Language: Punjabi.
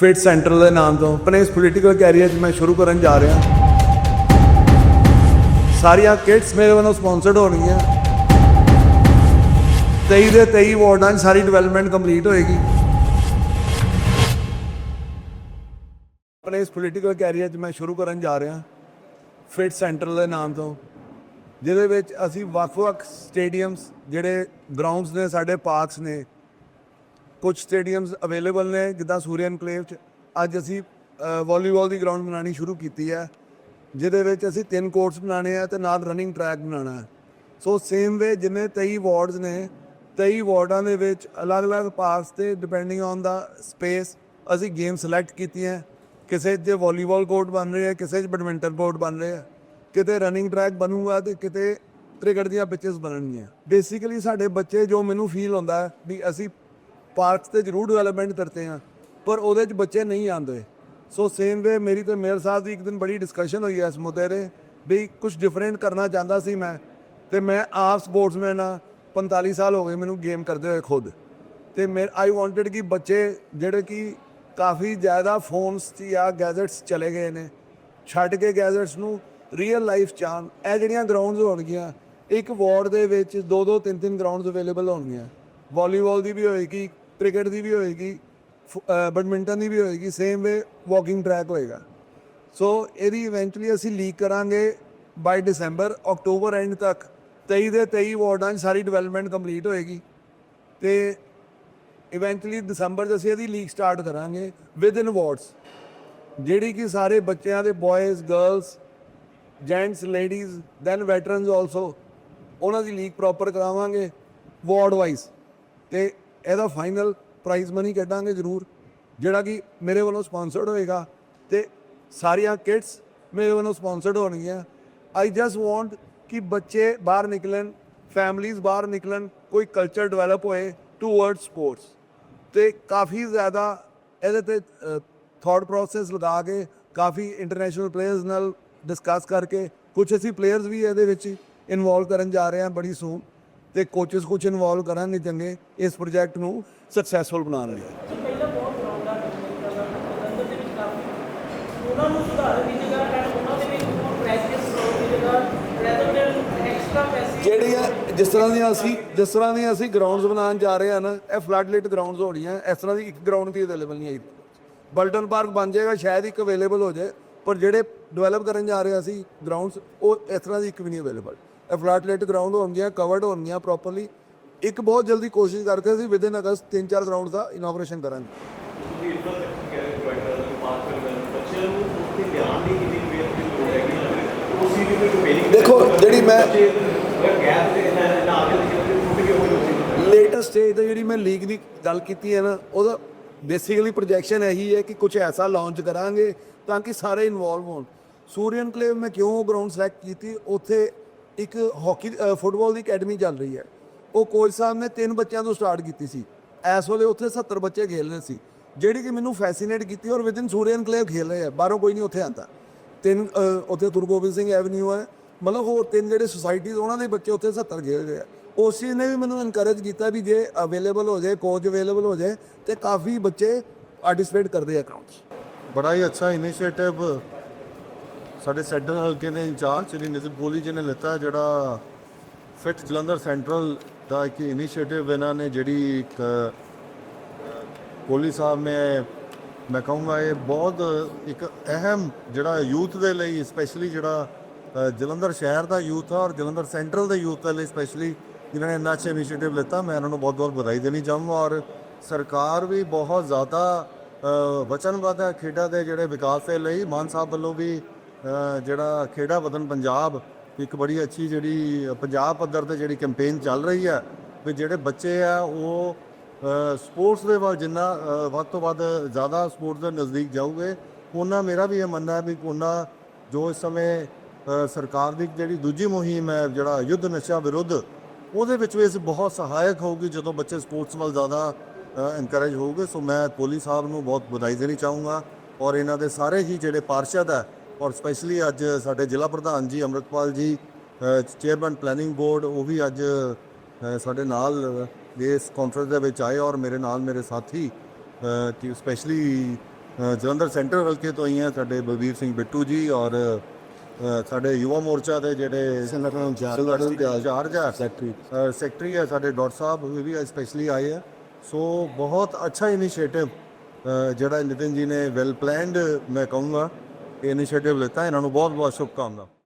ਫਿਟ ਸੈਂਟਰ ਦੇ ਨਾਮ ਤੋਂ, ਆਪਣੇ ਇਸ ਪੋਲੀਟੀਕਲ ਕੈਰੀਅਰ 'ਚ ਮੈਂ ਸ਼ੁਰੂ ਕਰਨ ਜਾ ਰਿਹਾ। ਸਾਰੀਆਂ ਕਿਟਸ ਮੇਰੇ ਵੱਲੋਂ ਸਪਾਂਸਰਡ ਹੋਣਗੀਆਂ। 23 ਦੇ 23 ਵਾਰਡਾਂ 'ਚ ਸਾਰੀ ਡਿਵੈਲਪਮੈਂਟ ਕੰਪਲੀਟ ਹੋਏਗੀ। ਆਪਣੇ ਇਸ ਪੋਲੀਟੀਕਲ ਕੈਰੀਅਰ 'ਚ ਮੈਂ ਸ਼ੁਰੂ ਕਰਨ ਜਾ ਰਿਹਾ। ਫਿਟ ਸੈਂਟਰ ਦੇ ਨਾਮ ਤੋਂ। ਜਿਹਦੇ ਵਿੱਚ ਅਸੀਂ ਵੱਖ-ਵੱਖ ਸਟੇਡੀਅਮਸ ਜਿਹੜੇ ਗਰਾਊਂਡਸ ਨੇ, ਸਾਡੇ ਪਾਰਕਸ ਨੇ ਕੁਝ ਸਟੇਡੀਅਮਸ ਅਵੇਲੇਬਲ ਨੇ, ਜਿੱਦਾਂ ਸੂਰਿਆ ਐਨਕਲੇਵ ਚ। ਅੱਜ ਅਸੀਂ ਵਾਲੀਬਾਲ ਦੀ ਗਰਾਊਂਡ ਬਣਾਉਣੀ ਸ਼ੁਰੂ ਕੀਤੀ ਹੈ, ਜਿਹਦੇ ਵਿੱਚ ਅਸੀਂ ਤਿੰਨ ਕੋਰਟਸ ਬਣਾਉਣੇ ਆ ਤੇ ਨਾਲ ਰਨਿੰਗ ਟਰੈਕ ਬਣਾਉਣਾ ਹੈ। ਸੋ ਸੇਮ ਵੇ ਜਿੰਨੇ 23 ਵਾਰਡਸ ਨੇ 23 ਵਾਰਡਾਂ ਦੇ ਵਿੱਚ ਅਲੱਗ-ਅਲੱਗ ਪਾਰਟਸ ਤੇ ਡਿਪੈਂਡਿੰਗ ਔਨ ਦਾ ਸਪੇਸ ਅਸੀਂ ਗੇਮ ਸਿਲੈਕਟ ਕੀਤੀਆਂ ਕਿਸੇ 'ਚ ਵਾਲੀਬਾਲ ਕੋਰਟ ਬਣ ਰਹੇ ਆ, ਕਿਸੇ 'ਚ ਬੈਡਮਿੰਟਨ ਕੋਰਟ ਬਣ ਰਹੇ ਆ। ਕਿਤੇ ਰਨਿੰਗ ਟਰੈਕ ਬਣੂਗਾ ਤੇ ਕਿਤੇ ਕ੍ਰਿਕਟ ਦੀਆਂ ਪਿਚਸ ਬਣਨਗੀਆਂ। ਬੇਸਿਕਲੀ ਸਾਡੇ ਬੱਚੇ ਜੋ ਮੈਨੂੰ ਫੀਲ ਹੁੰਦਾ ਵੀ ਅਸੀਂ ਪਾਰਕਸ ਤੇ ਜ਼ਰੂਰ ਡਿਵੈਲਪਮੈਂਟ ਕਰਤੇ ਆ, ਪਰ ਉਹਦੇ 'ਚ ਬੱਚੇ ਨਹੀਂ ਆਉਂਦੇ। ਸੋ ਸੇਮ ਵੇ ਮੇਰੀ ਤੇ ਮੇਅਰ ਸਾਹਿਬ ਦੀ ਇੱਕ ਦਿਨ ਬੜੀ ਡਿਸਕਸ਼ਨ ਹੋਈ ਇਸ ਮੁੱਦੇ 'ਤੇ, ਵੀ ਕੁਝ ਡਿਫਰੈਂਟ ਕਰਨਾ ਚਾਹੁੰਦਾ ਸੀ ਮੈਂ, ਤੇ ਮੈਂ ਆਪ ਸਪੋਰਟਸਮੈਨ ਆ 45 ਸਾਲ ਹੋ ਗਏ ਮੈਨੂੰ ਗੇਮ ਕਰਦੇ ਹੋਏ ਖੁਦ। ਤੇ ਮੈਂ ਆਈ ਵਾਂਟਡ ਕਿ ਬੱਚੇ ਜਿਹੜੇ ਕਿ ਕਾਫੀ ਜ਼ਿਆਦਾ ਫੋਨਸ 'ਚ ਜਾਂ ਗੈਜਟਸ ਚਲੇ ਗਏ ਨੇ, ਛੱਡ ਕੇ ਗੈਜਟਸ ਨੂੰ ਰੀਅਲ ਲਾਈਫ ਚਾਨ ਇਹ ਜਿਹੜੀਆਂ ਗਰਾਊਂਡਸ ਹੋਣਗੀਆਂ, ਇੱਕ ਵਾਰਡ ਦੇ ਵਿੱਚ ਦੋ ਦੋ ਤਿੰਨ ਤਿੰਨ ਗਰਾਊਂਡਸ ਅਵੇਲੇਬਲ ਹੋਣਗੀਆਂ। ਵਾਲੀਬਾਲ ਦੀ ਵੀ ਹੋਏਗੀ ਕ੍ਰਿਕਟ ਦੀ ਵੀ ਹੋਏਗੀ ਬੈਡਮਿੰਟਨ ਦੀ ਵੀ ਹੋਏਗੀ ਸੇਮ ਵੇ ਵਾਕਿੰਗ ਟਰੈਕ ਹੋਏਗਾ। ਸੋ ਇਹਦੀ ਇਵੈਂਚੁਅਲੀ ਅਸੀਂ ਲੀਕ ਕਰਾਂਗੇ ਬਾਈ ਡਿਸੰਬਰ ਅਕਤੂਬਰ ਐਂਡ ਤੱਕ। 23 ਦੇ 23 ਵਾਰਡਾਂ 'ਚ ਸਾਰੀ ਡਿਵੈਲਪਮੈਂਟ ਕੰਪਲੀਟ ਹੋਏਗੀ। ਤੇ ਇਵੈਂਚੁਅਲੀ ਦਸੰਬਰ 'ਚ ਅਸੀਂ ਇਹਦੀ ਲੀਕ ਸਟਾਰਟ ਕਰਾਂਗੇ ਵਿਦ ਇਨ ਵਾਰਡਸ ਜਿਹੜੀ ਕਿ ਸਾਰੇ ਬੱਚਿਆਂ ਦੇ boys girls gents ladies then veterans also ਉਹਨਾਂ ਦੀ ਲੀਕ ਪ੍ਰੋਪਰ ਕਰਾਵਾਂਗੇ ਵਾਰਡ ਵਾਈਜ਼ ਤੇ ਇਹਦਾ ਫਾਈਨਲ ਪ੍ਰਾਈਜ਼ ਮਨੀ ਕੱਢਾਂਗੇ ਜ਼ਰੂਰ, ਜਿਹੜਾ ਕਿ ਮੇਰੇ ਵੱਲੋਂ ਸਪਾਂਸਰਡ ਹੋਏਗਾ ਤੇ ਸਾਰੀਆਂ ਕਿਡਸ ਮੇਰੇ ਵੱਲੋਂ ਸਪਾਂਸਰਡ ਹੋਣਗੀਆਂ। ਆਈ ਜਸਟ ਵਾਂਟ ਕਿ ਬੱਚੇ ਬਾਹਰ ਨਿਕਲਣ ਫੈਮਲੀਆਂ ਬਾਹਰ ਨਿਕਲਣ, ਕੋਈ ਕਲਚਰ ਡਿਵੈਲਪ ਹੋਏ ਟੂਵਰਡ ਸਪੋਰਟਸ ਤੇ ਕਾਫੀ ਜ਼ਿਆਦਾ ਇਹਦੇ ਤੇ ਥਾਟ ਪ੍ਰੋਸੈਸ ਲਗਾ ਕੇ ਕਾਫੀ ਇੰਟਰਨੈਸ਼ਨਲ ਪਲੇਅਰਸ ਨਾਲ ਡਿਸਕਸ ਕਰਕੇ ਕੁਝ ਅਸੀਂ ਪਲੇਅਰਸ ਵੀ ਇਹਦੇ ਵਿੱਚ ਇਨਵੋਲਵ ਕਰਨ ਜਾ ਰਹੇ ਹਾਂ ਬੜੀ ਸੂਨ ਤੇ ਕੋਚਸ ਕੁਝ ਇਨਵੋਲਵ ਕਰਾਂਗੇ ਚੰਗੇ ਇਸ ਪ੍ਰੋਜੈਕਟ ਨੂੰ ਸਕਸੈਸਫੁਲ ਬਣਾਉਣ ਲਈ। ਪਹਿਲਾਂ ਬਹੁਤ ਗਰਾਊਂਡਾਂ ਨੇ ਜਲੰਧਰ ਦੇ ਵਿੱਚ ਕਾਫੀ। ਉਹਨਾਂ ਨੂੰ ਸੁਧਾਰਨ ਦੀ ਜਗ੍ਹਾ ਐਂਡ ਉਹਨਾਂ ਦੇ ਵਿੱਚ ਪ੍ਰੈਕਟਿਸ ਕਰੋ ਦੀ ਜਗ੍ਹਾ ਰੈਦਰ ਦੈਨ ਐਕਸਟਰਾ ਪੈਸੇ। ਜਿਹੜੀਆਂ ਜਿਸ ਤਰ੍ਹਾਂ ਦੀਆਂ ਅਸੀਂ ਜਿਸ ਤਰ੍ਹਾਂ ਦੀਆਂ ਅਸੀਂ ਗਰਾਊਂਡਸ ਬਣਾਉਣ ਜਾ ਰਹੇ ਹਾਂ ਨਾ ਇਹ ਫਲੱਡ ਲਿਟ ਗਰਾਊਂਡਸ ਹੋਣੀਆਂ ਇਸ ਤਰ੍ਹਾਂ ਦੀ ਇੱਕ ਗਰਾਊਂਡ ਵੀ ਅਵੇਲੇਬਲ ਨਹੀਂ ਹੈ ਬਲਟਨ ਪਾਰਕ ਬਣ ਜਾਏਗਾ ਸ਼ਾਇਦ ਇੱਕ ਅਵੇਲੇਬਲ ਹੋ ਜਾਏ ਪਰ ਜਿਹੜੇ ਡਿਵੈਲਪ ਕਰਨ ਜਾ ਰਹੇ ਅਸੀਂ ਗਰਾਊਂਡਸ ਉਹ ਇਸ ਤਰ੍ਹਾਂ ਦੀ ਇੱਕ ਵੀ ਨਹੀਂ ਅਵੇਲੇਬਲ ਇਹ ਫਲੱਡ ਲਿਟ ਗਰਾਊਂਡ ਹੋਣਗੀਆਂ ਕਵਰਡ ਹੋਣਗੀਆਂ ਪ੍ਰੋਪਰਲੀ ਇੱਕ ਬਹੁਤ ਜਲਦੀ ਕੋਸ਼ਿਸ਼ ਕਰਕੇ ਅਸੀਂ ਵਿਦਿਨ ਅਗਸਤ ਤਿੰਨ ਚਾਰ ਗਰਾਊਂਡ ਦਾ ਇਨੋਗ੍ਰੇਸ਼ਨ ਕਰਾਂਗੇ। ਕਰਨ ਦੇਖੋ, ਜਿਹੜੀ ਮੈਂ- ਲੇਟੈਸਟ ਸਟੇਜ ਜਿਹੜੀ ਮੈਂ ਲੀਗ ਦੀ ਗੱਲ ਕੀਤੀ ਹੈ ਨਾ ਉਹਦਾ ਬੇਸਿਕਲੀ ਪ੍ਰੋਜੈਕਸ਼ਨ ਇਹੀ ਹੈ ਕਿ ਕੁਝ ਐਸਾ ਲਾਂਚ ਕਰਾਂਗੇ ਤਾਂ ਕਿ ਸਾਰੇ ਇਨਵੋਲਵ ਹੋਣ। ਸੂਰੀਅਨ ਕਲੇਵ ਮੈਂ ਕਿਉਂ ਗਰਾਊਂਡ ਸਿਲੈਕਟ ਕੀਤੀ? ਉੱਥੇ ਇੱਕ ਹਾਕੀ ਫੁੱਟਬਾਲ ਦੀ ਅਕੈਡਮੀ ਚੱਲ ਰਹੀ ਹੈ। ਉਹ ਕੋਚ ਸਾਹਿਬ ਨੇ ਤਿੰਨ ਬੱਚਿਆਂ ਤੋਂ ਸਟਾਰਟ ਕੀਤੀ ਸੀ। ਇਸ ਵੇਲੇ ਉੱਥੇ 70 ਬੱਚੇ ਖੇਲ ਰਹੇ ਸੀ। ਜਿਹੜੀ ਕਿ ਮੈਨੂੰ ਫੈਸੀਨੇਟ ਕੀਤੀ ਔਰ ਵਿਦਿਨ ਸੂਰੀਅਨ ਕਲੇਵ ਖੇਲ ਰਹੇ ਆ। ਬਾਹਰੋਂ ਕੋਈ ਨਹੀਂ ਉੱਥੇ ਆਂਦਾ ਤਿੰਨ ਉੱਥੇ ਗੁਰੂ ਸਿੰਘ ਐਵਨਿਊ ਹੈ ਮਤਲਬ ਹੋਰ ਤਿੰਨ ਜਿਹੜੇ ਸੁਸਾਇਟੀਜ਼ ਉਹਨਾਂ ਦੇ ਬੱਚੇ ਉੱਥੇ 70 ਖੇਡ ਰਹੇ ਆ। ਉਸ ਚੀਜ਼ ਨੇ ਵੀ ਮੈਨੂੰ ਇਨਕਰੇਜ ਕੀਤਾ ਵੀ ਜੇ ਅਵੇਲੇਬਲ ਹੋ ਜਾਏ ਕੋਚ ਅਵੇਲੇਬਲ ਹੋ ਜਾਏ, ਤੇ ਕਾਫੀ ਬੱਚੇ ਪਾਰਟਿਸਿਪੇਟ ਕਰਦੇ ਆ ਅਕਾਊਂਟਸ ਬੜਾ ਹੀ ਅੱਛਾ ਇਨੀਸ਼ੀਏਟਿਵ ਸਾਡੇ ਸੈਂਟਰ ਹਲਕੇ ਦੇ ਇੰਚਾਰਜ ਸ਼੍ਰੀ ਨਿਤਿਨ ਕੋਹਲੀ ਜੀ ਨੇ ਲਿੱਤਾ ਜਿਹੜਾ ਫਿਟ ਜਲੰਧਰ ਸੈਂਟਰਲ ਦਾ ਇੱਕ ਇਨੀਸ਼ੀਏਟਿਵ ਇਹਨਾਂ ਨੇ ਜਿਹੜੀ ਇੱਕ ਕੋਹਲੀ ਸਾਹਿਬ ਨੇ, ਮੈਂ ਕਹੂੰਗਾ ਇਹ ਬਹੁਤ ਇੱਕ ਅਹਿਮ ਜਿਹੜਾ ਯੂਥ ਦੇ ਲਈ ਸਪੈਸ਼ਲੀ ਜਿਹੜਾ ਜਲੰਧਰ ਸ਼ਹਿਰ ਦਾ ਯੂਥ ਆ ਔਰ ਜਲੰਧਰ ਸੈਂਟਰਲ ਦੇ ਯੂਥ ਦੇ ਲਈ ਸਪੈਸ਼ਲੀ ਜਿਨ੍ਹਾਂ ਨੇ ਇੰਨਾ ਅੱਛਾ ਇਨੀਸ਼ੀਏਟਿਵ ਲਿੱਤਾ। ਮੈਂ ਇਹਨਾਂ ਨੂੰ ਬਹੁਤ ਬਹੁਤ ਵਧਾਈ ਦੇਣੀ ਚਾਹੂੰਗਾ ਔਰ ਸਰਕਾਰ ਵੀ ਬਹੁਤ ਜ਼ਿਆਦਾ ਵਚਨਬੱਧ ਹੈ ਖੇਡਾਂ ਦੇ ਜਿਹੜੇ ਵਿਕਾਸ ਦੇ ਲਈ। ਮਾਨ ਸਾਹਿਬ ਵੱਲੋਂ ਵੀ ਜਿਹੜਾ ਖੇਡਾ ਵਤਨ ਪੰਜਾਬ, ਇੱਕ ਬੜੀ ਅੱਛੀ ਜਿਹੜੀ ਪੰਜਾਬ ਪੱਧਰ ਤੇ ਜਿਹੜੀ ਕੈਂਪੇਨ ਚੱਲ ਰਹੀ ਹੈ, ਵੀ ਜਿਹੜੇ ਬੱਚੇ ਆ ਉਹ ਸਪੋਰਟਸ ਦੇ ਵੱਲ ਜਿੰਨਾ ਵੱਧ ਤੋਂ ਵੱਧ ਜ਼ਿਆਦਾ ਸਪੋਰਟਸ ਦੇ ਨਜ਼ਦੀਕ ਜਾਊਗੇ, ਉਹਨਾਂ ਮੇਰਾ ਵੀ ਇਹ ਮੰਨਣਾ ਹੈ ਵੀ ਉਹਨਾਂ ਜੋ ਇਸ ਸਮੇਂ ਸਰਕਾਰ ਦੀ ਜਿਹੜੀ ਦੂਜੀ ਮੁਹਿੰਮ ਹੈ, ਜਿਹੜਾ ਯੁੱਧ ਨਸ਼ਾ ਵਿਰੁੱਧ, ਉਹਦੇ ਵਿੱਚ ਵੀ ਇਸ ਬਹੁਤ ਸਹਾਇਕ ਹੋਊਗੀ ਜਦੋਂ ਬੱਚੇ ਸਪੋਰਟਸ ਵੱਲ ਜ਼ਿਆਦਾ ਇਨਕਰੇਜ ਹੋਊਗੇ। ਸੋ ਮੈਂ ਪੋਲੀ ਸਾਹਿਬ ਨੂੰ ਬਹੁਤ ਵਧਾਈ ਦੇਣੀ ਚਾਹੂੰਗਾ ਔਰ ਇਹਨਾਂ ਦੇ ਸਾਰੇ ਹੀ ਜਿਹੜੇ ਪਾਰਸ਼ਦ ਹੈ ਔਰ ਸਪੈਸ਼ਲੀ ਅੱਜ ਸਾਡੇ ਜ਼ਿਲ੍ਹਾ ਪ੍ਰਧਾਨ ਜੀ ਅੰਮ੍ਰਿਤਪਾਲ ਜੀ ਚੇਅਰਮੈਨ ਪਲੈਨਿੰਗ ਬੋਰਡ ਉਹ ਵੀ ਅੱਜ ਸਾਡੇ ਨਾਲ ਇਸ ਕਾਨਫਰੰਸ ਦੇ ਵਿੱਚ ਆਏ ਔਰ ਮੇਰੇ ਨਾਲ ਮੇਰੇ ਸਾਥੀ ਕਿ ਸਪੈਸ਼ਲੀ ਜਲੰਧਰ ਸੈਂਟਰ ਹਲਕੇ ਤੋਂ ਆਈਆਂ ਸਾਡੇ ਬਲਬੀਰ ਸਿੰਘ ਬਿੱਟੂ ਜੀ ਔਰ ਸਾਡੇ ਯੁਵਾ ਮੋਰਚਾ ਦੇ ਜਿਹੜੇ ਸੰਗਠਨ ਸੰਗਠਨ ਦੇ ਸੈਕਟਰੀ ਸੈਕਟਰੀ ਹੈ ਸਾਡੇ ਡਾਕਟਰ ਸਾਹਿਬ ਉਹ ਵੀ ਸਪੈਸ਼ਲੀ ਆਏ ਆ। ਸੋ ਬਹੁਤ ਅੱਛਾ ਇਨੀਸ਼ੀਏਟਿਵ ਜਿਹੜਾ ਨਿਤਿਨ ਜੀ ਨੇ ਵੈਲ ਪਲਾਨਡ ਮੈਂ ਕਹੂੰਗਾ। ਇਹ ਇਨੀਸ਼ੀਏਟਿਵ ਲਿੱਤਾ ਇਹਨਾਂ ਨੂੰ ਬਹੁਤ ਬਹੁਤ ਸ਼ੁਭਕਾਮਨਾਵਾਂ।